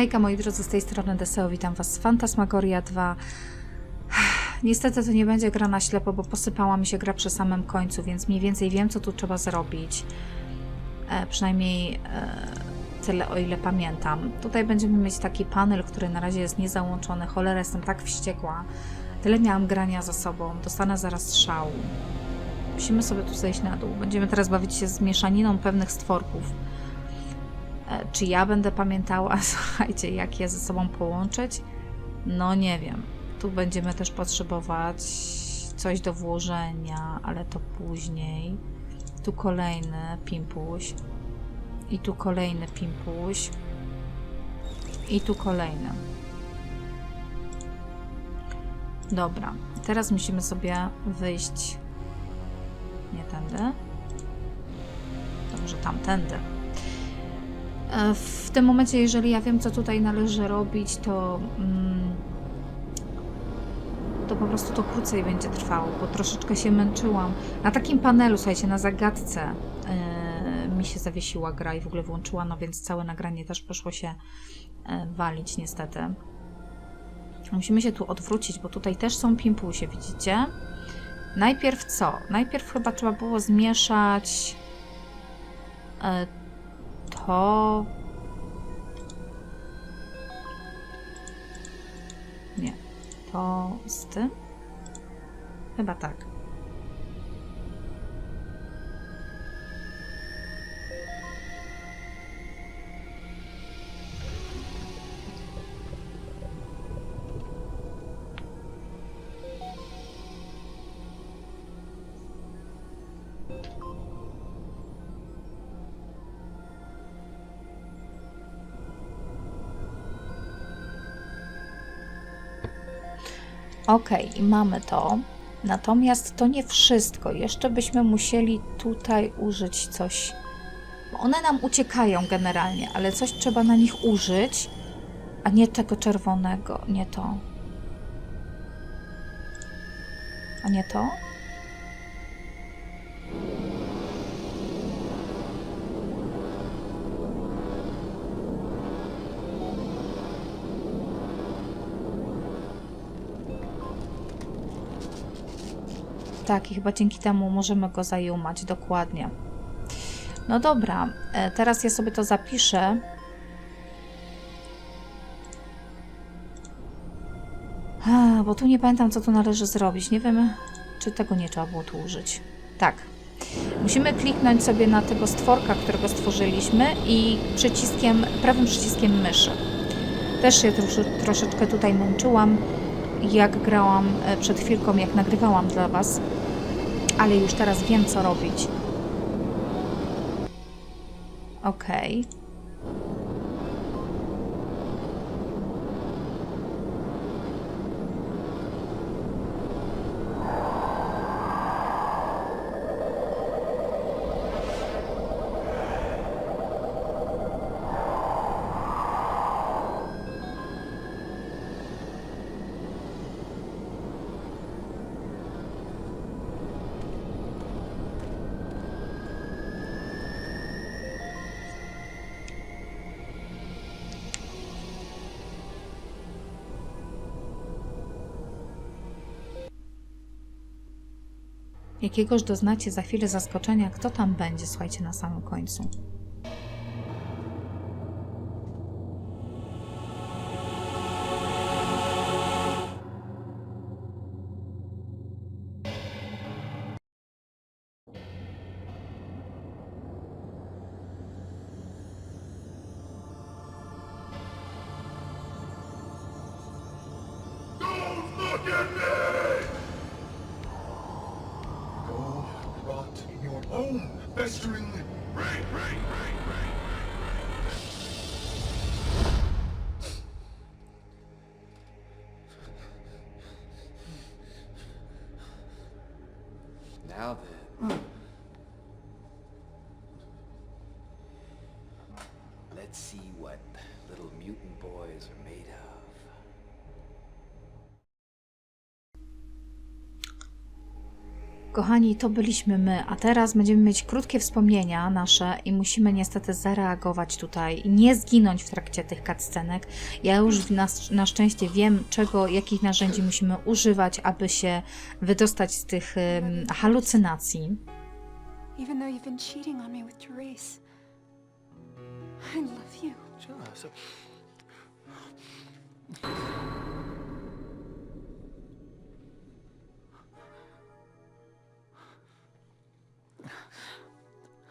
Hejka moi drodzy, z tej strony Deseo, witam Was z Fantasmagoria 2. Niestety to nie będzie gra na ślepo, bo posypała mi się gra przy samym końcu, więc mniej więcej wiem, co tu trzeba zrobić. E, przynajmniej e, tyle, o ile pamiętam. Tutaj będziemy mieć taki panel, który na razie jest niezałączony. Cholera, jestem tak wściekła. Tyle miałam grania za sobą. Dostanę zaraz szału. Musimy sobie tu zejść na dół. Będziemy teraz bawić się z mieszaniną pewnych stworków. E, Czy ja będę pamiętała, słuchajcie, jak je ze sobą połączyć? No nie wiem. Tu będziemy też potrzebować coś do włożenia, ale to później. Tu kolejny pimpuś. I tu kolejny pimpuś. I tu kolejny. Dobra, teraz musimy sobie wyjść. Nie tędy. To może tamtędy. E, W tym momencie, jeżeli ja wiem, co tutaj należy robić, to, mm, to po prostu to krócej będzie trwało, bo troszeczkę się męczyłam. Na takim panelu, słuchajcie, na zagadce e, mi się zawiesiła gra i w ogóle włączyła, no więc całe nagranie też poszło się e, walić niestety. Musimy się tu odwrócić, bo tutaj też są pimpusie, widzicie? Najpierw co? Najpierw chyba trzeba było zmieszać to. Nie. To z tym? Chyba tak. Ok, i mamy to. Natomiast to nie wszystko. Jeszcze byśmy musieli tutaj użyć coś. One nam uciekają generalnie, ale coś trzeba na nich użyć, a nie tego czerwonego, nie to. A nie to? Tak, i chyba dzięki temu możemy go zajumać, dokładnie. No dobra, e, teraz ja sobie to zapiszę. Bo tu nie pamiętam, co tu należy zrobić. Nie wiem, czy tego nie trzeba było tu użyć. Tak. Musimy kliknąć sobie na tego stworka, którego stworzyliśmy i przyciskiem, prawym przyciskiem myszy. Też się trosz, troszeczkę tutaj męczyłam, jak grałam e, przed chwilką, jak nagrywałam dla Was ale już teraz wiem, co robić. Okej. Jakiegoś doznacie za chwilę zaskoczenia, kto tam będzie, słuchajcie, na samym końcu. Festering. Right, right, right, right. Kochani, to byliśmy my, a teraz będziemy mieć krótkie wspomnienia nasze i musimy niestety zareagować tutaj i nie zginąć w trakcie tych cutscenek. Ja już na, na szczęście wiem, czego, jakich narzędzi musimy używać, aby się wydostać z tych em, halucynacji. Even though you've been cheating on me with Therese, I love you.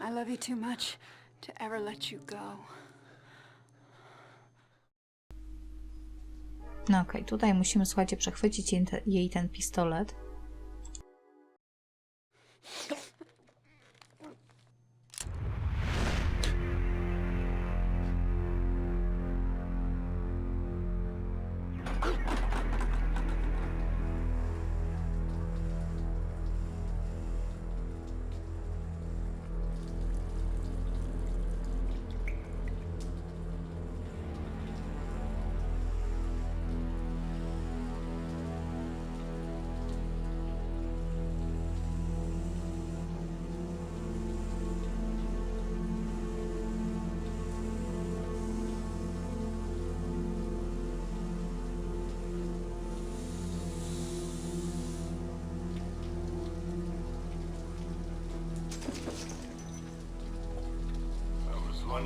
I love you too much to ever let you go. No okej, tutaj musimy, słuchajcie, przechwycić jej ten pistolet.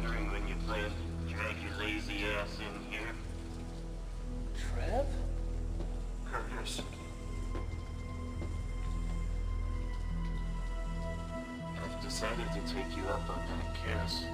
Wondering when you plan to drag your lazy ass in here. Trev? Curtis. I've decided to take you up on that kiss.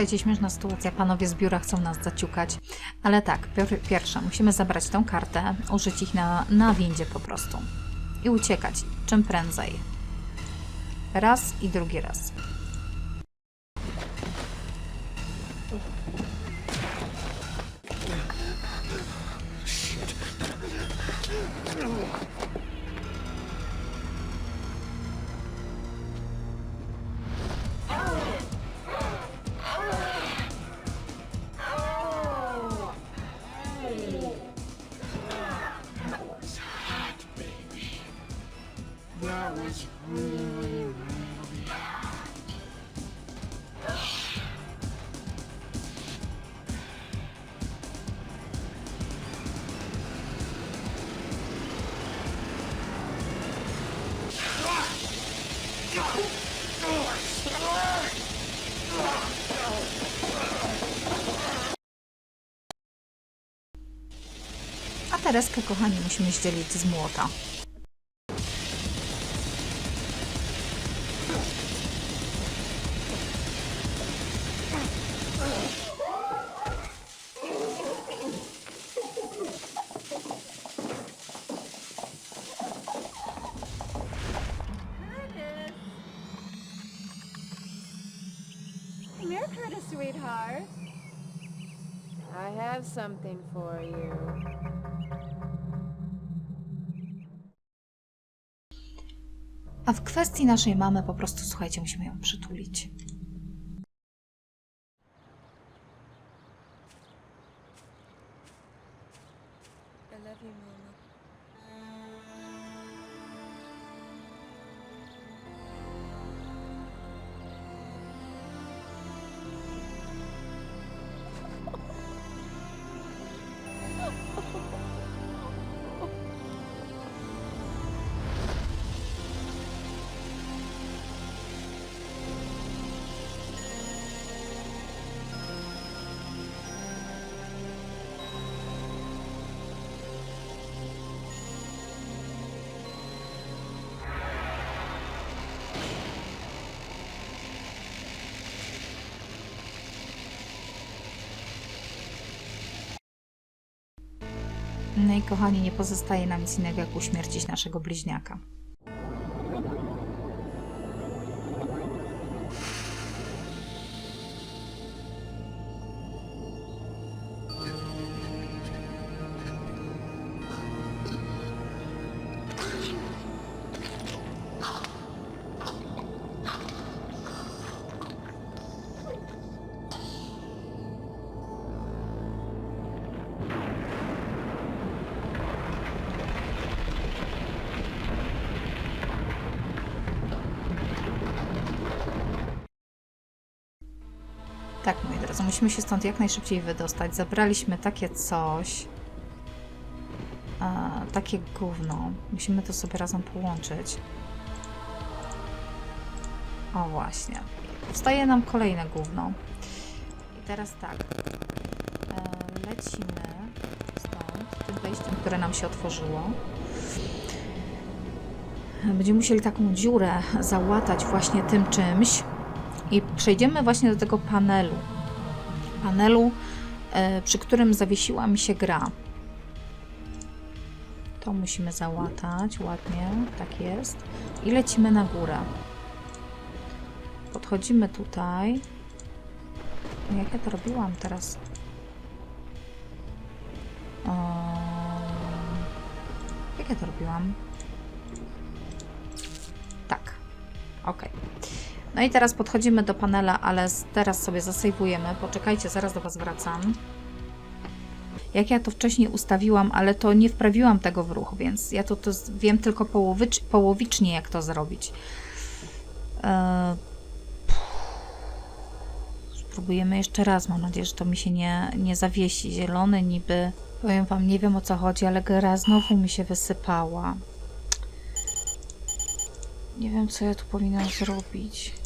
Słuchajcie, śmieszna sytuacja. Panowie z biura chcą nas zaciukać. Ale tak, pier pierwsze, musimy zabrać tą kartę, użyć ich na, na windzie po prostu. I uciekać czym prędzej. Raz i drugi raz. A Tereskę, kochani, musimy zdzielić z młota. Something for you. A w kwestii naszej mamy po prostu, słuchajcie, musimy ją przytulić. I love you, Mama. I kochani, nie pozostaje nam nic innego, jak uśmiercić naszego bliźniaka. Tak, moi drodzy, musimy się stąd jak najszybciej wydostać. Zabraliśmy takie coś. E, takie gówno. Musimy to sobie razem połączyć. O właśnie. Wstaje nam kolejne gówno. I teraz tak. E, lecimy stąd, tym wejściem, które nam się otworzyło. Będziemy musieli taką dziurę załatać właśnie tym czymś. I przejdziemy właśnie do tego panelu. Panelu, e, przy którym zawiesiła mi się gra. To musimy załatać ładnie, tak jest. I lecimy na górę. Podchodzimy tutaj. Jak ja to robiłam teraz? Eee, Jak ja to robiłam? Tak. Ok. No i teraz podchodzimy do panela, ale teraz sobie zasejwujemy. Poczekajcie, zaraz do Was wracam. Jak ja to wcześniej ustawiłam, ale to nie wprawiłam tego w ruch, więc ja to, to wiem tylko połowicz, połowicznie, jak to zrobić. Eee, Spróbujemy jeszcze raz. Mam nadzieję, że to mi się nie, nie zawiesi. Zielony niby. Powiem Wam, nie wiem o co chodzi, ale gra znowu mi się wysypała. Nie wiem, co ja tu powinnam zrobić.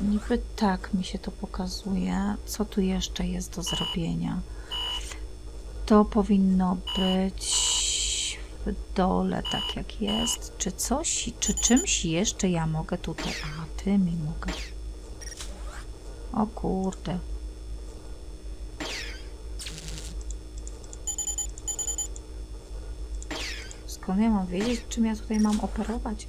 Niby tak mi się to pokazuje. Co tu jeszcze jest do zrobienia? To powinno być w dole, tak jak jest. Czy coś, czy czymś jeszcze ja mogę tutaj... A, tymi mogę. O kurde. Skąd ja mam wiedzieć, czym ja tutaj mam operować?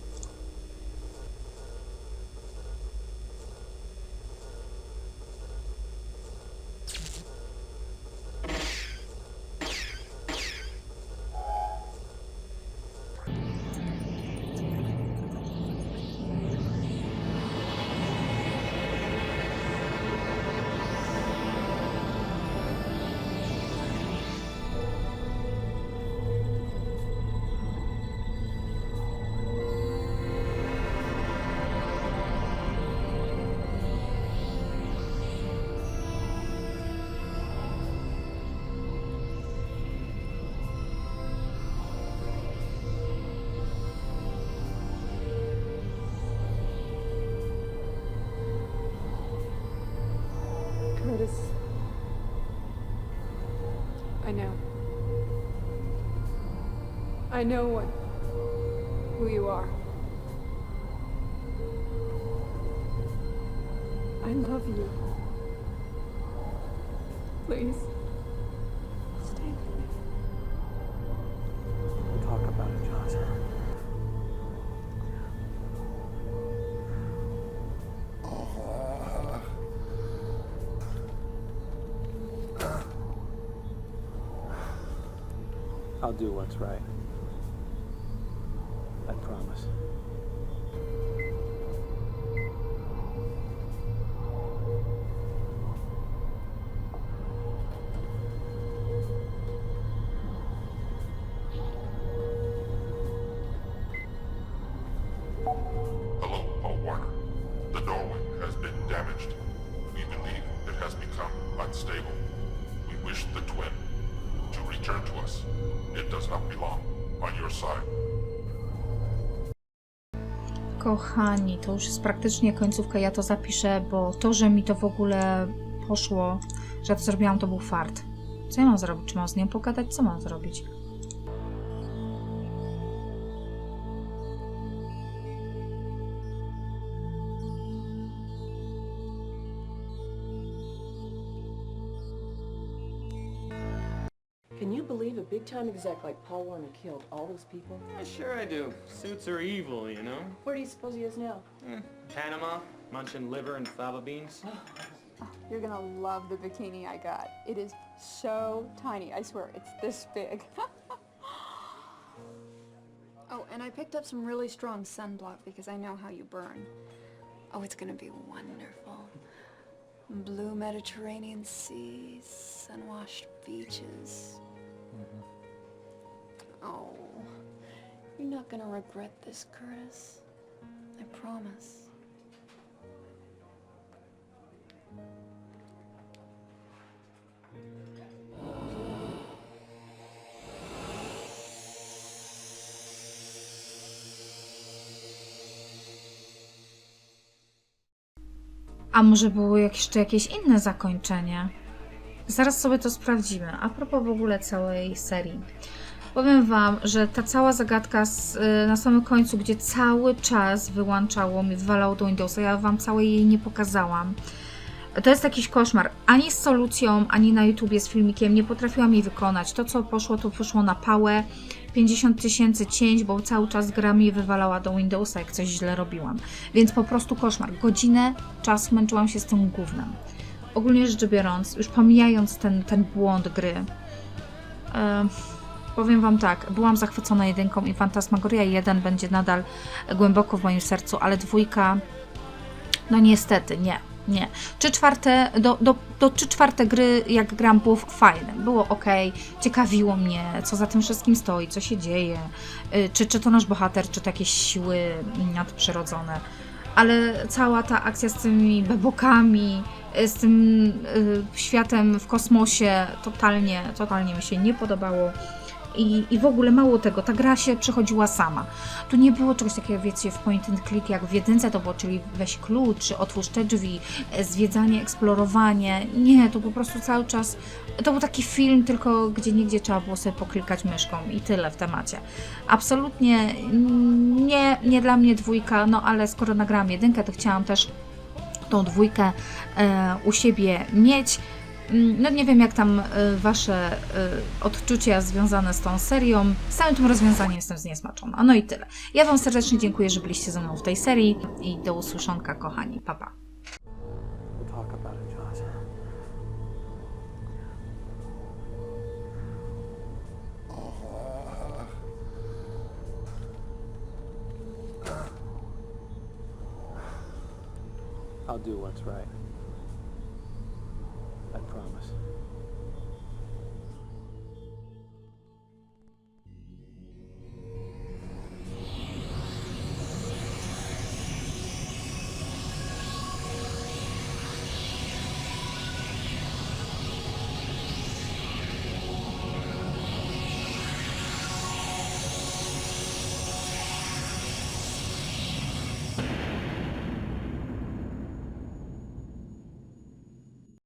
I know what. who you are. I love you. Please. Stay with me. We'll talk about it, Johnson. I'll do what's right. Kochani, to już jest praktycznie końcówka. Ja to zapiszę, bo to, że mi to w ogóle poszło, że ja to zrobiłam, to był fart. Co ja mam zrobić? Czy mam z nią pogadać? Co mam zrobić? Can you believe a big-time exec like Paul Warner killed all those people? Yeah, sure I do. Suits are evil, you know? Where do you suppose he is now? Eh, Panama, munching liver and fava beans. You're gonna love the bikini I got. It is so tiny. I swear, it's this big. oh, and I picked up some really strong sunblock because I know how you burn. Oh, it's gonna be wonderful. Blue Mediterranean Sea, sun-washed beaches. Oh, you're not gonna regret this, Curtis. I promise. A może było jeszcze jakieś inne zakończenie? Zaraz sobie to sprawdzimy. A propos w ogóle całej serii. Powiem Wam, że ta cała zagadka z, y, na samym końcu, gdzie cały czas wyłączało mi, wywalało do Windowsa, ja Wam całej jej nie pokazałam. To jest jakiś koszmar. Ani z solucją, ani na YouTubie z filmikiem nie potrafiłam jej wykonać. To, co poszło, to poszło na pałę. 50 tysięcy cięć, bo cały czas gra mi wywalała do Windowsa, jak coś źle robiłam. Więc po prostu koszmar. Godzinę czasu męczyłam się z tym gównem. Ogólnie rzecz biorąc, już pomijając ten, ten błąd gry, e, powiem Wam tak, byłam zachwycona jedynką i Fantasmagoria 1 będzie nadal głęboko w moim sercu, ale dwójka, no niestety, nie. Nie. Trzy czwarte, do, do, do trzy czwarte gry, jak gram, było fajne. Było ok, ciekawiło mnie, co za tym wszystkim stoi, co się dzieje, y, czy, czy to nasz bohater, czy to jakieś siły nadprzyrodzone. Ale cała ta akcja z tymi bebokami, y, z tym y, światem w kosmosie, totalnie, totalnie mi się nie podobało. I, I w ogóle mało tego, ta gra się przechodziła sama. Tu nie było czegoś takiego, wiecie, w point and click jak w jedynce to było, czyli weź klucz, czy otwórz te drzwi, e, zwiedzanie, eksplorowanie. Nie, to po prostu cały czas, to był taki film, tylko gdzie nigdzie trzeba było sobie poklikać myszką i tyle w temacie. Absolutnie nie, nie dla mnie dwójka, no ale skoro nagrałam jedynkę, to chciałam też tą dwójkę e, u siebie mieć. No nie wiem, jak tam e, Wasze e, odczucia związane z tą serią. Z całym tym rozwiązaniem jestem zniesmaczona. No i tyle. Ja Wam serdecznie dziękuję, że byliście ze mną w tej serii i do usłyszonka, kochani. Pa, pa. I'll do what's right. I promise.